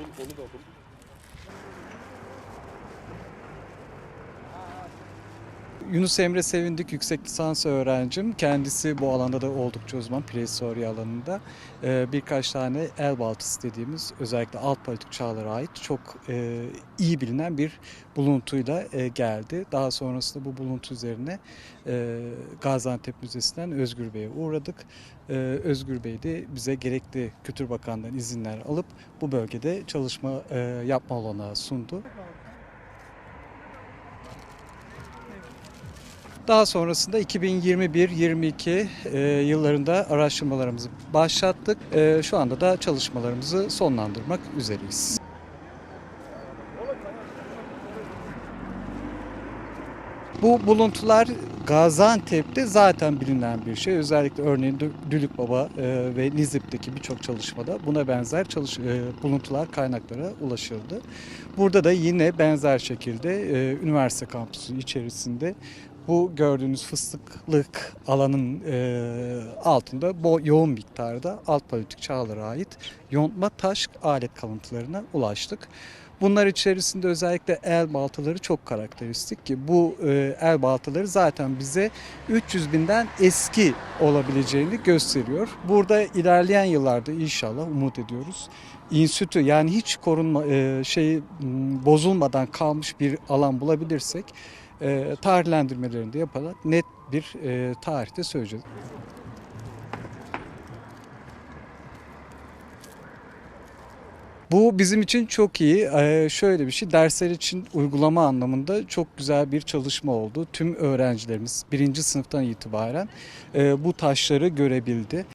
Onu da okudum. Yunus Emre Sevindik yüksek lisans öğrencim. Kendisi bu alanda da oldukça uzman prehistori alanında. Ee, birkaç tane el baltısı dediğimiz özellikle alt paleolitik çağlara ait çok e, iyi bilinen bir buluntuyla e, geldi. Daha sonrasında bu buluntu üzerine e, Gaziantep Müzesi'nden Özgür Bey'e uğradık. E, Özgür Bey de bize gerekli Kültür Bakanlığı'ndan izinler alıp bu bölgede çalışma e, yapma olanağı sundu. Daha sonrasında 2021-22 e, yıllarında araştırmalarımızı başlattık. E, şu anda da çalışmalarımızı sonlandırmak üzereyiz. Bu buluntular Gaziantep'te zaten bilinen bir şey. Özellikle örneğin Dü- Dülük Baba e, ve Nizip'teki birçok çalışmada buna benzer çalış e, buluntular kaynaklara ulaşıldı. Burada da yine benzer şekilde e, üniversite kampüsü içerisinde bu gördüğünüz fıstıklık alanın e, altında bu yoğun miktarda alt paleolitik çağlara ait yontma taş alet kalıntılarına ulaştık. Bunlar içerisinde özellikle el baltaları çok karakteristik ki bu e, el baltaları zaten bize 300 binden eski olabileceğini gösteriyor. Burada ilerleyen yıllarda inşallah umut ediyoruz. İnsütü yani hiç korunma e, şey bozulmadan kalmış bir alan bulabilirsek e, tarihlendirmelerini de yaparak net bir e, tarihte söyleyeceğiz. Bu bizim için çok iyi. Ee, şöyle bir şey, dersler için uygulama anlamında çok güzel bir çalışma oldu. Tüm öğrencilerimiz birinci sınıftan itibaren e, bu taşları görebildi.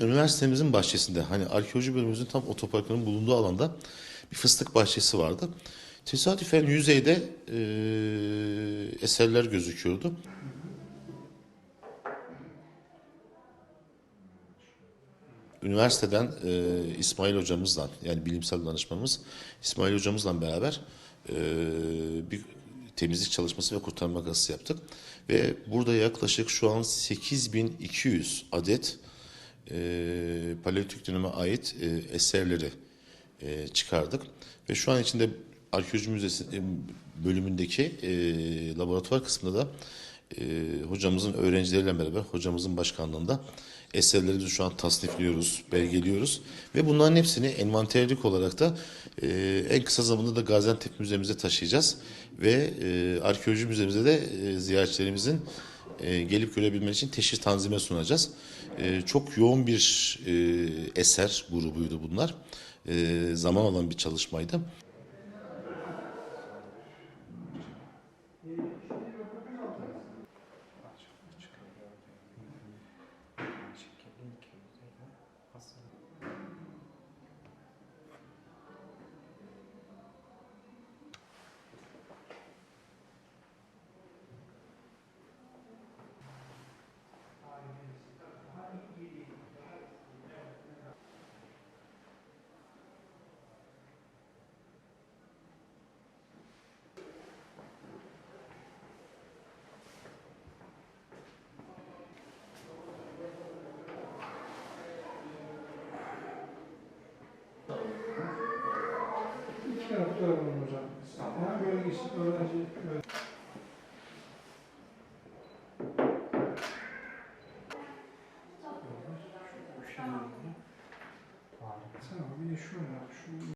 Üniversitemizin bahçesinde hani arkeoloji bölümümüzün tam otoparkının bulunduğu alanda bir fıstık bahçesi vardı. Tesadüfen yüzeyde eee, eserler gözüküyordu. Üniversiteden eee, İsmail hocamızla yani bilimsel danışmanımız İsmail hocamızla beraber eee, bir temizlik çalışması ve kurtarma kazısı yaptık. Ve burada yaklaşık şu an 8200 adet e, Paleolitik döneme ait e, eserleri e, çıkardık. Ve şu an içinde Arkeoloji Müzesi e, bölümündeki e, laboratuvar kısmında da e, hocamızın öğrencileriyle beraber hocamızın başkanlığında eserlerimizi şu an tasnifliyoruz, belgeliyoruz. Ve bunların hepsini envanterlik olarak da e, en kısa zamanda da Gaziantep Müzemize taşıyacağız. Ve e, Arkeoloji Müzemize de e, ziyaretçilerimizin e, gelip görebilmek için teşhir tanzime sunacağız. E, çok yoğun bir e, eser grubuydu bunlar. Zaman alan bir çalışmaydı. Öğrendim hocam. Hem böyle geçtik öğrenci böyle. Sen abi şunu yap. Şu